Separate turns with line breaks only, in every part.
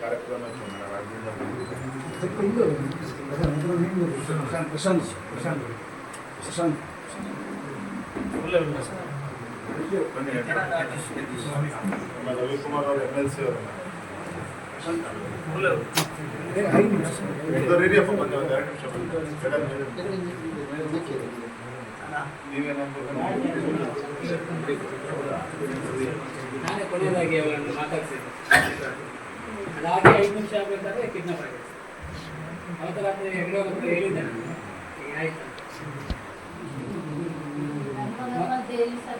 ಕಾರ್ಯಕ್ರಮ
ನಾನೇ ಕೊನೆಯದಾಗಿ ಅವರನ್ನು ಮಾತಾಡ್ತೇನೆ. ಅದಾಗಿ ಐದು ನಿಮಿಷ ಆಗಬೇಕಾದ್ರೆ ಕಿಡ್ನಾಪ್ ಆಗಿದೆ. ಅವತ್ತು ರಾತ್ರಿ ಅವ್ರ ಹತ್ರ ಹೇಳಿದ್ದೆ ನಾನು ಈಗ ಆಯ್ತು.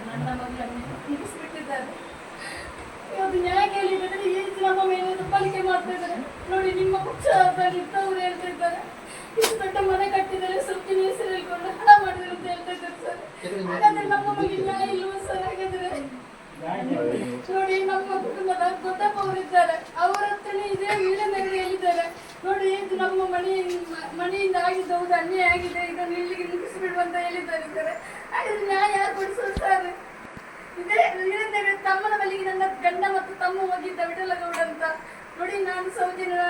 ನನ್ನ ಮಗಳನ್ನು ಹಿಡಿಸ್ಬಿಟ್ಟಿದ್ದಾರೆ. ಇವತ್ತು ನ್ಯಾಯ ಕೇಳಿದ್ರೆ ನಮ್ಮ ಮೇಲೆ ದಬ್ಬಾಳಿಕೆ ಮಾಡ್ತಾ ಇದ್ದಾರೆ ನೋಡಿ, ನಿಮ್ಮ ಪಕ್ಷದಲ್ಲಿದ್ದವರು ಹೇಳ್ತಾ ಇದ್ದಾರೆ ಇಷ್ಟು ದೊಡ್ಡ ಮನೆ ಕಟ್ಟಿದ್ದಾರೆ ಸೊಪ್ಪಿನ ಹೆಸರು ಹೇಳ್ಕೊಂಡು ಹಣ ಮಾಡಿದ್ರು ಅಂತ ಹೇಳ್ತಾ ಇದ್ದಾರೆ ಸರ್. ಹಾಗಾದ್ರೆ ನಮ್ಮ ಮಗಿ ನ್ಯಾಯ ಇಲ್ವ ಸರ್ ಹಾಗಾದ್ರೆ? ನೋಡಿ, ನಮ್ಮ ಕುಟುಂಬದ ಗೊತ್ತಪ್ಪ ಅವರಿದ್ದಾರೆ. ಅವರ ಹತ್ರನೇ ಇದೇ ವೀಳನಗರಿ ಹೇಳಿದ್ದಾರೆ ನೋಡಿ, ಇದು ನಮ್ಮ ಮನೆ ಮನೆಯಿಂದ ಆಗಿದ್ದು ಹೌದು, ಅನ್ಯಾಯ ಆಗಿದೆ. ಇದನ್ನು ಇಲ್ಲಿಗೆ ಮುಗಿಸ್ಬಿಡು ಅಂತ ಹೇಳಿದ್ದಾರೆ ಸರ್. ಹಾಗಾದ್ರೆ ನ್ಯಾಯ ಯಾರು ಕೊಡಿಸೋದು ಸರ್? ಇದೇ ವೀಳನಗರಿ ತಮ್ಮನ ಬಳಿಗೆ ನನ್ನ ಗಂಡ ಮತ್ತು ತಮ್ಮ ಹೋಗಿದ್ದ ವಿಠಲಗೌಡ ನೋಡಿ ನಾನು ಸೌಜನ್ಯ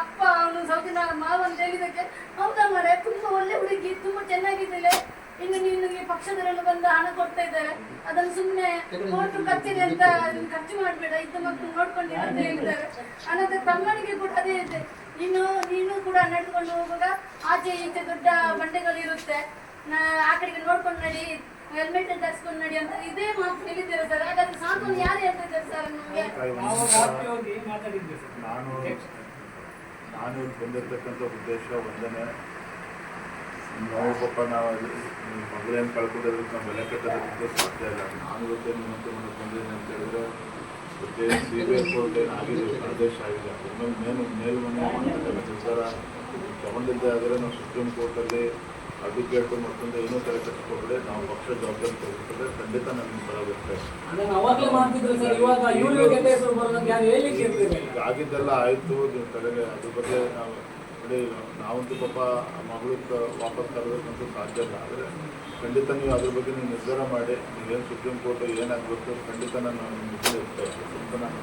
ಅಪ್ಪ, ಅವನು ಮಾವ ಅಂತ ಹೇಳಿದಕ್ಕೆ ಹೌದಾ ಮರೆ ತುಂಬಾ ಒಳ್ಳೆ ಹುಡುಗಿ, ತುಂಬಾ ಚೆನ್ನಾಗಿದ್ದಾಳೆ. ಇನ್ನು ನಿನಗೆ ಪಕ್ಷದವರೆಲ್ಲ ಬಂದು ಹಣ ಕೊಡ್ತಾ ಇದ್ದಾರೆ. ಅದನ್ನು ಸುಮ್ಮನೆ ಕೋರ್ಟ್ ಕಚೇರಿ ಅಂತ ಖರ್ಚು ಮಾಡಬೇಡ, ಇದ್ದ ಮಕ್ಕಳು ನೋಡ್ಕೊಂಡು ಅಂತ ಹೇಳಿದ್ದಾರೆ. ಅನಂತರ ತಮ್ಮನಿಗೆ ಕೂಡ ಅದೇ ಇದೆ. ಇನ್ನು ನೀನು ಕೂಡ ನಡೆದುಕೊಂಡು ಹೋಗುವಾಗ ಆಚೆ ಈಚೆ ದೊಡ್ಡ ಬಂಡೆಗಳು ಇರುತ್ತೆ. ನಾ- ಆ ಕಡೆಗೆ ನೋಡ್ಕೊಂಡು ನಡಿ ಹೆಲ್ಮೆಟ್ ಧರಿಸ್ಕೊಂಡು ನಡಿ ಅಂತ ಇದೇ ಮಾತು ಹೇಳಿದ್ದೀರಾ ಸರ್. ಹಾಗಾದ್ರೆ ಸಾಂತ್ವನ ಯಾರು
ನಾನು ನಾನು ಬಂದಿರತಕ್ಕಂಥ ಉದ್ದೇಶ ಒಂದನೇ ನಾವು ಪಾಪ ನಾವು ಮಗಳೇನು ಕಳ್ಕೊಂಡಿರೋದಕ್ಕೆ ನಾವು ಬೆಲೆ ಕಟ್ಟೋದಕ್ಕೆ ಸಾಧ್ಯ ಇಲ್ಲ ನಾನು ಇವತ್ತೇ ನಿಮ್ಮಂತೆ ಮಾಡಕ್ಕೆ ಬಂದಿದ್ದೀನಿ ಅಂತ ಹೇಳಿದ್ರೆ ಇವತ್ತೇ ಸಿ ಬಿ ಐ ಕೋರ್ಟ್ ಏನು ಆಗಿದೆ ಆದೇಶ ಆಗಿದೆ ಇನ್ನೊಂದು ಮೇಲು ಮೇಲ್ಮನೆ ಸರ್ಕಾರ ತಗೊಂಡಿದ್ದೆ ಆದರೆ ನಾವು ಸುಪ್ರೀಂ ಕೋರ್ಟಲ್ಲಿ ಅಡ್ವೊಕೇಟ್ ಮತ್ತೊಂದು ಏನೋ ತಲೆ ಕಟ್ಟಿಕೊಂಡ್ರೆ ನಾವು ಪಕ್ಷ ಜವಾಬ್ದಾರಿ ತೆಗೆದುಕೊಂಡ್ರೆ ಖಂಡಿತ ನಮಗೆ ಸಲ ಬರ್ತೇವೆ ಆಗಿದ್ದೆಲ್ಲ ಆಯಿತು ನೀವು ತಲೆಗೆ ಅದ್ರ ಬಗ್ಗೆ ನಾವು ನೋಡಿ ನಾವಂತೂ ಪಾಪ ಮಗಳು ವಾಪಸ್ ತರಬೇಕಂತೂ ಸಾಧ್ಯ ಇಲ್ಲ. ಆದರೆ ಖಂಡಿತ ನೀವು ಅದ್ರ ಬಗ್ಗೆ ನೀವು ನಿರ್ಧಾರ ಮಾಡಿ ನೀವೇನು ಸುಪ್ರೀಂ ಕೋರ್ಟ್ ಏನಾಗಬೇಕು ಖಂಡಿತ ನಾನು ಜೊತೆ ಇರ್ತೇವೆ ಅಂತ ನಾನು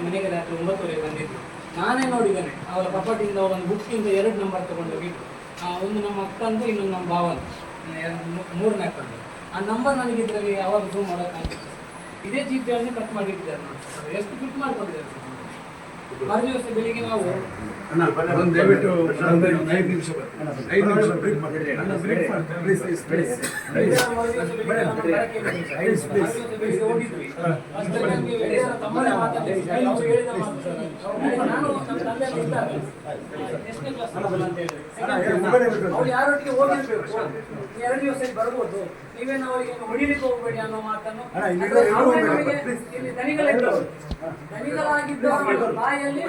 ಮನೆಗೆ ರಾತ್ರಿ ಒಂಬತ್ತುವರೆಗೆ ಬಂದಿದ್ದು. ನಾನೇ ನೋಡಿದ್ದೇನೆ ಅವರ ಕಪಾಟಿಂದ ಒಂದು ಬುಕ್ಕಿಂದ ಎರಡು ನಂಬರ್ ತಗೊಂಡೋಗಿದ್ದು ಆ, ಒಂದು ನಮ್ಮ ಅಕ್ಕಂದು ಇನ್ನೊಂದು ನಮ್ಮ ಭಾವಂದು ಮೂ- ಮೂರನೇ ಅಕ್ಕಂದು ಆ ನಂಬರ್ ನನಗೆ ಇದರಲ್ಲಿ ಯಾವಾಗ ಝೂಮ್ ಮಾಡೋಕ್ಕಾಗ್ತದೆ ಇದೇ ಚೀಟಿಯನ್ನು ಕಟ್ ಮಾಡಿಟ್ಟಿದ್ದಾರೆ ನೋಡಿ ಎಷ್ಟು ಫಿಟ್ ಮಾಡ್ಕೊಂಡಿದ್ದಾರೆ ಬೆಳಿಗ್ಗೆ ನಾವು
ದಯವಿಟ್ಟು ಐದು ನಿಮಿಷ. ಐದು ನಿಮಿಷ ಬ್ರೇಕ್
ಯಾರೊಟ್ಟಿಗೆ ಹೋಗಿರ್ಬೇಕು ಎರಡು ದಿವಸ ಬರ್ಬೋದು. ನೀವೇನು ಅವರಿಗೆ ಹೊಡಿಲಿಕ್ಕೆ ಹೋಗ್ಬೇಡಿ ಅನ್ನೋ ಮಾತನ್ನು
ಅಣ್ಣ, ಇಲ್ಲಿ ಎಲ್ಲರೂ
ಅವ್ರೇ